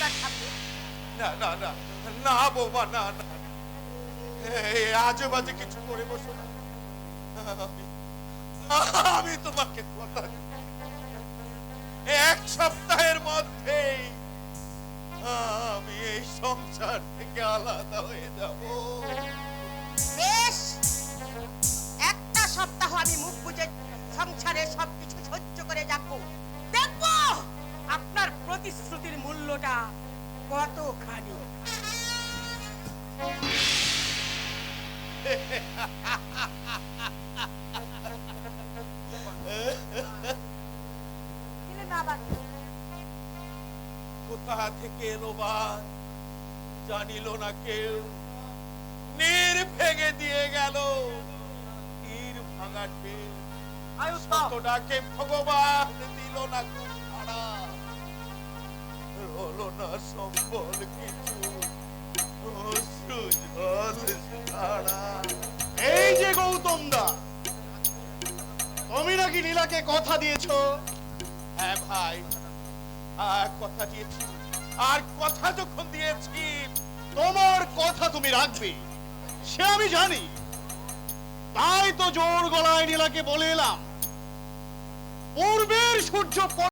না না না না বৌমা না না। আজে বাজে কিছু করে বসো না। আমি তোমাকে কথা এক সপ্তাহের মধ্যেই আমি এই সংসার থেকে আলাদা হয়ে যাব। বেশ। একটা সপ্তাহ আমি মুখ বুঝে সংসারে সবকিছু সহ্য করে যাব। দেখব আপনার প্রতিশ্রুতির মূল্যটা কতখানি। কোথা থেকে এলো জানিল না কেউ? নীর ভেঙে দিয়ে গেল। তীর ভাঙা ঢেউ ডাকে ভগবান হলো সম্বল কিছু? এই যে গৌতম দা, তুমি নাকি নীলাকে কথা দিয়েছ? হ্যাঁ ভাই, আর কথা দিয়েছি, আর কথা যখন দিয়েছি, তোমার কথা তুমি রাখবে, সে আমি জানি। তাই তো জোর গলায় নীলাকে বলে এলাম। পূর্বের সূর্য